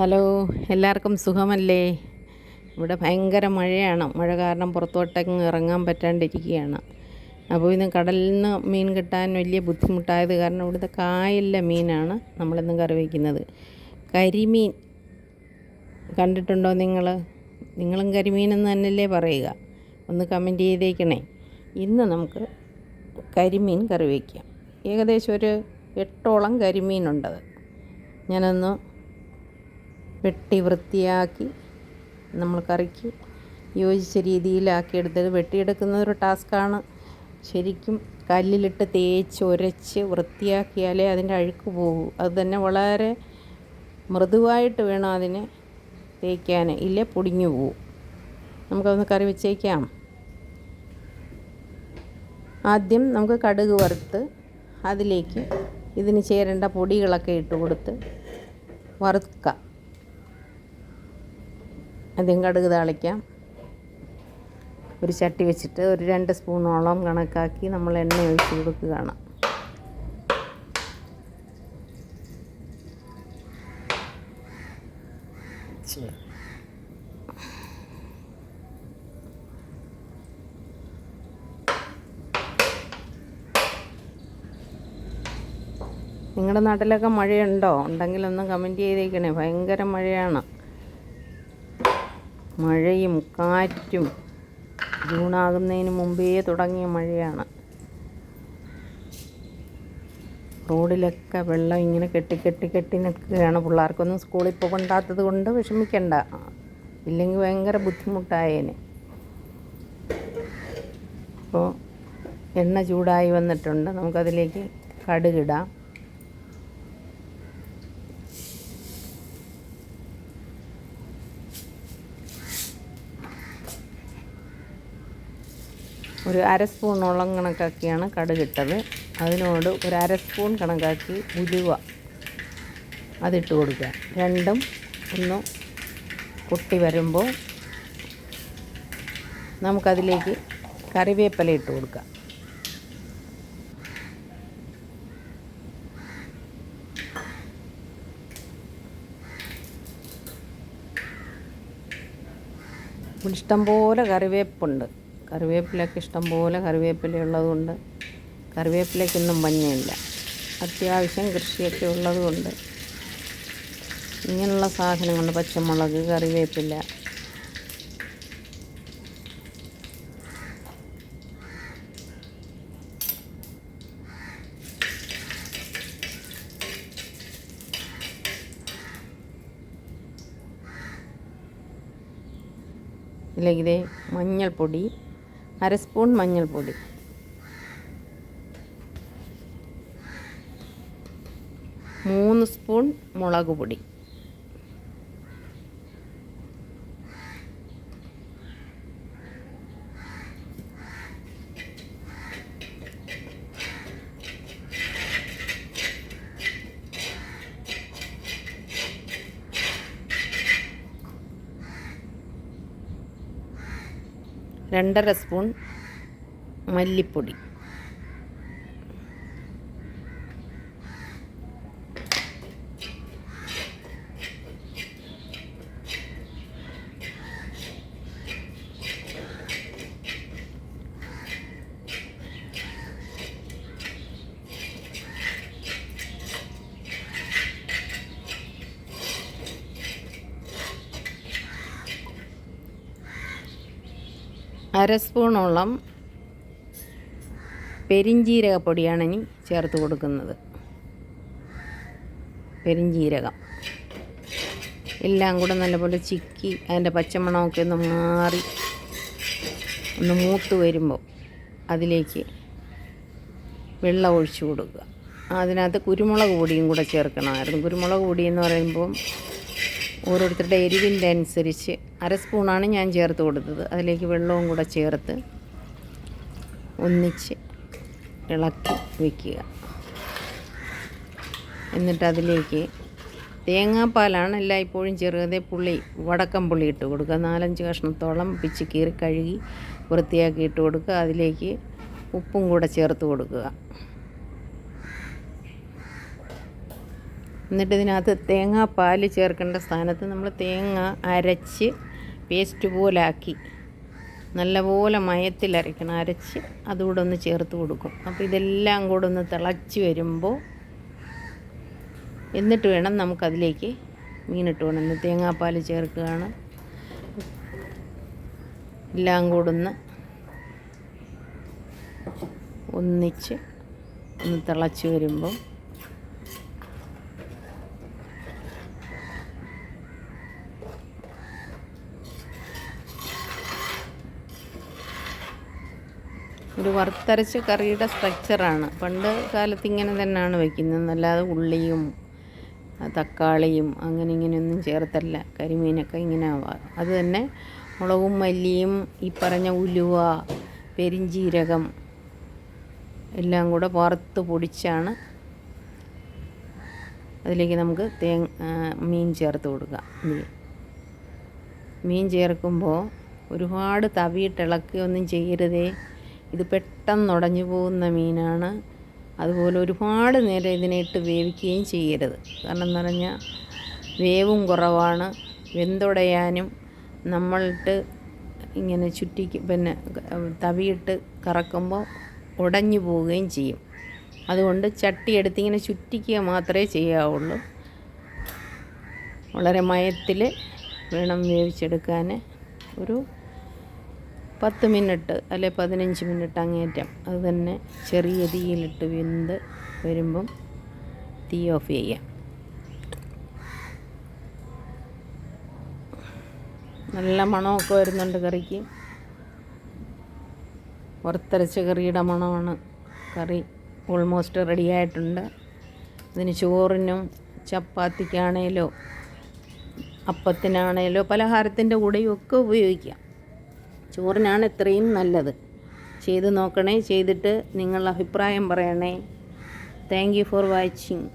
Hello എല്ലാവർക്കും സുഖമല്ലേ? ഇവിടെ ഭയങ്കര മഴയാണ്. മഴ കാരണം പുറത്തോട്ടങ്ങ് ഇറങ്ങാൻ പറ്റാണ്ടിരിക്കുകയാണ്. അപ്പോൾ ഇന്ന് കടലിൽ നിന്ന് മീൻ കിട്ടാൻ വലിയ ബുദ്ധിമുട്ടായത് കാരണം ഇവിടുത്തെ കായലിലെ മീനാണ് നമ്മളിന്ന് കറി വയ്ക്കുന്നത്. കരിമീൻ കണ്ടിട്ടുണ്ടോ നിങ്ങൾ നിങ്ങളും കരിമീൻ എന്ന് തന്നെയല്ലേ പറയുക. ഒന്ന് കമന്റ് ചെയ്തേക്കണേ. ഇന്ന് നമുക്ക് കരിമീൻ കറി വയ്ക്കാം. ഏകദേശം ഒരു എട്ടോളം കരിമീനുണ്ടത്. ഞാനൊന്ന് വെട്ടി വൃത്തിയാക്കി നമ്മൾ കറിക്ക് യോജിച്ച രീതിയിലാക്കി എടുത്തത് വെട്ടിയെടുക്കുന്ന ഒരു ടാസ്ക്കാണ്. ശരിക്കും കല്ലിലിട്ട് തേച്ച് ഉരച്ച് വൃത്തിയാക്കിയാലേ അതിന്റെ അഴുക്ക് പോകൂ. അത് തന്നെ വളരെ മൃദുവായിട്ട് വേണം അതിനെ തേക്കാൻ ഇല്ലേ പൊടിഞ്ഞു പോവും. നമുക്കതൊന്ന് കറി വെച്ചേക്കാം. ആദ്യം നമുക്ക് കടുക് വറുത്ത് അതിലേക്ക് ഇതിന് ചേരേണ്ട പൊടികളൊക്കെ ഇട്ട് കൊടുത്ത് വറുക്കാം. ആദ്യം കടുക് താളിക്കാം. ഒരു ചട്ടി വെച്ചിട്ട് ഒരു രണ്ട് സ്പൂണോളം കണക്കാക്കി നമ്മൾ എണ്ണ ഒഴിച്ച് കൊടുക്കുകയാണ്. നിങ്ങളുടെ നാട്ടിലൊക്കെ മഴയുണ്ടോ? ഉണ്ടെങ്കിൽ ഒന്ന് കമന്റ് ചെയ്തേക്കണേ. ഭയങ്കര മഴയാണ്. മഴയും കാറ്റും ജൂണാകുന്നതിന് മുമ്പേ തുടങ്ങിയ മഴയാണ്. റോഡിലൊക്കെ വെള്ളം ഇങ്ങനെ കെട്ടി കെട്ടി കെട്ടി നിൽക്കുകയാണ് പിള്ളേർക്കൊന്നും സ്കൂളിൽ പോകണ്ടാത്തത് കൊണ്ട് വിഷമിക്കണ്ട. ഇല്ലെങ്കിൽ ഭയങ്കര ബുദ്ധിമുട്ടായേനെ. അപ്പോൾ എണ്ണ ചൂടായി വന്നിട്ടുണ്ട്. നമുക്കതിലേക്ക് കടുകിടാം. ഒരു അര സ്പൂണോളം കണക്കാക്കിയാണ് കടുകിട്ടത് അതിനോട് ഒരു അര സ്പൂൺ കണക്കാക്കി ഉലുവ അതിട്ട് കൊടുക്കുക. രണ്ടും ഒന്ന് കുട്ടി വരുമ്പോൾ നമുക്കതിലേക്ക് കറിവേപ്പില ഇട്ട് കൊടുക്കാം ഇഷ്ടം ഇഷ്ടംപോലെ കറിവേപ്പുണ്ട്. കറിവേപ്പിലൊക്കെ ഇഷ്ടംപോലെ കറിവേപ്പില ഉള്ളതുകൊണ്ട് കറിവേപ്പിലയ്ക്കൊന്നും പഞ്ഞമില്ല അത്യാവശ്യം കൃഷിയൊക്കെ ഉള്ളതുകൊണ്ട് ഇങ്ങനെയുള്ള സാധനങ്ങൾ പച്ചമുളക് കറിവേപ്പില ഇല്ലെങ്കിൽ മഞ്ഞൾപ്പൊടി അര സ്പൂൺ മഞ്ഞൾപ്പൊടി. മൂന്ന് സ്പൂൺ മുളക് പൊടി. രണ്ടര സ്പൂൺ മല്ലിപ്പൊടി. അര സ്പൂണോളം പെരിഞ്ജീരകപ്പൊടിയാണ് ഇനി ചേർത്ത് കൊടുക്കുന്നത്. പെരിഞ്ജീരകം എല്ലാം കൂടെ നല്ലപോലെ ചിക്കി അതിന്റെ പച്ചമണമൊക്കെ ഒന്ന് മാറി ഒന്ന് മൂത്ത് വരുമ്പോൾ അതിലേക്ക് വെള്ളം ഒഴിച്ചു കൊടുക്കുക. അതിനകത്ത് കുരുമുളക് പൊടിയും കൂടെ ചേർക്കണമായിരുന്നു. കുരുമുളക് പൊടി എന്ന് പറയുമ്പം ഓരോരുത്തരുടെ എരിവിന്റെ അനുസരിച്ച് അര സ്പൂണാണ് ഞാൻ ചേർത്ത് കൊടുത്തത്. അതിലേക്ക് വെള്ളവും കൂടെ ചേർത്ത് ഒന്നിച്ച് ഇളക്കി വയ്ക്കുക എന്നിട്ട് അതിലേക്ക് തേങ്ങാപ്പാലാണ് എല്ലായ്പ്പോഴും ചെറുതെ പുളി വടക്കം പുളി ഇട്ട് കൊടുക്കുക. നാലഞ്ച് കഷ്ണത്തോളം പിച്ച് കീറി കഴുകി വൃത്തിയാക്കി ഇട്ട് കൊടുക്കുക. അതിലേക്ക് ഉപ്പും കൂടെ ചേർത്ത് കൊടുക്കുക. എന്നിട്ട് ഇതിനകത്ത് തേങ്ങാപ്പാൽ ചേർക്കേണ്ട സ്ഥാനത്ത് നമ്മൾ തേങ്ങ അരച്ച് പേസ്റ്റ് പോലാക്കി. നല്ലപോലെ മയത്തിൽ അരയ്ക്കണം അരച്ച് അതുകൂടെ ഒന്ന് ചേർത്ത് കൊടുക്കും. അപ്പോൾ ഇതെല്ലാം കൂടെ ഒന്ന് തിളച്ച് വരുമ്പോൾ എന്നിട്ട് വേണം നമുക്കതിലേക്ക് മീനിട്ട് വേണം തേങ്ങാപ്പാൽ ചേർക്കുകയാണ്. എല്ലാം കൂടെ ഒന്ന് ഒന്നിച്ച് ഒന്ന് തിളച്ച് വരുമ്പോൾ ഒരു വറുത്തരച്ച കറിയുടെ സ്ട്രക്ചറാണ് പണ്ട് കാലത്ത് ഇങ്ങനെ തന്നെയാണ് വയ്ക്കുന്നത് അല്ലാതെ ഉള്ളിയും തക്കാളിയും അങ്ങനെ ഇങ്ങനെയൊന്നും ചേർത്തല്ല. കരിമീനൊക്കെ ഇങ്ങനെ അത് തന്നെ മുളകും മല്ലിയും ഈ പറഞ്ഞ ഉലുവ പെരിഞ്ചീരകം എല്ലാം കൂടെ വറുത്ത് പൊടിച്ചാണ് അതിലേക്ക് നമുക്ക് തേങ്ങ മീൻ ചേർത്ത് കൊടുക്കാം. മീൻ. മീൻ ചേർക്കുമ്പോൾ ഒരുപാട് തവിയിട്ടിളക്കുകയൊന്നും ചെയ്യരുതേ. ഇത് പെട്ടെന്ന് ഉടഞ്ഞു പോകുന്ന മീനാണ്. അതുപോലെ ഒരുപാട് നേരം ഇതിനെ ഇട്ട് വേവിക്കുകയും ചെയ്യരുത്. കാരണം എന്ന് പറഞ്ഞാൽ വേവും കുറവാണ്. വെന്തുടയാനും നമ്മളിട്ട് ഇങ്ങനെ ചുറ്റിക്ക് പിന്നെ തവിയിട്ട് കറക്കുമ്പോൾ ഉടഞ്ഞു പോവുകയും ചെയ്യും. അതുകൊണ്ട് ചട്ടി എടുത്ത് ഇങ്ങനെ ചുറ്റിക്കുക മാത്രമേ ചെയ്യാവുള്ളൂ. വളരെ മയത്തിൽ വേണം വേവിച്ചെടുക്കാൻ ഒരു പത്ത് മിനിറ്റ് അല്ലെ പതിനഞ്ച് മിനിറ്റ് അങ്ങേറ്റം അത് തന്നെ ചെറിയ തീയിലിട്ട് വെന്ത് വരുമ്പം തീ ഓഫ് ചെയ്യാം. നല്ല മണമൊക്കെ വരുന്നുണ്ട് കറിക്ക്. വറുത്തരച്ച കറിയുടെ മണമാണ്. കറി ഓൾമോസ്റ്റ് റെഡി ആയിട്ടുണ്ട്. ഇതിന് ചോറിനും ചപ്പാത്തിക്കാണേലോ അപ്പത്തിനാണേലോ പലഹാരത്തിന്റെ കൂടെയും ഒക്കെ ഉപയോഗിക്കാം. ചോറിനാണ് ഇത്രയും നല്ലത്. ചെയ്ത് നോക്കണേ ചെയ്തിട്ട് നിങ്ങളുടെ അഭിപ്രായം പറയണേ. Thank you for watching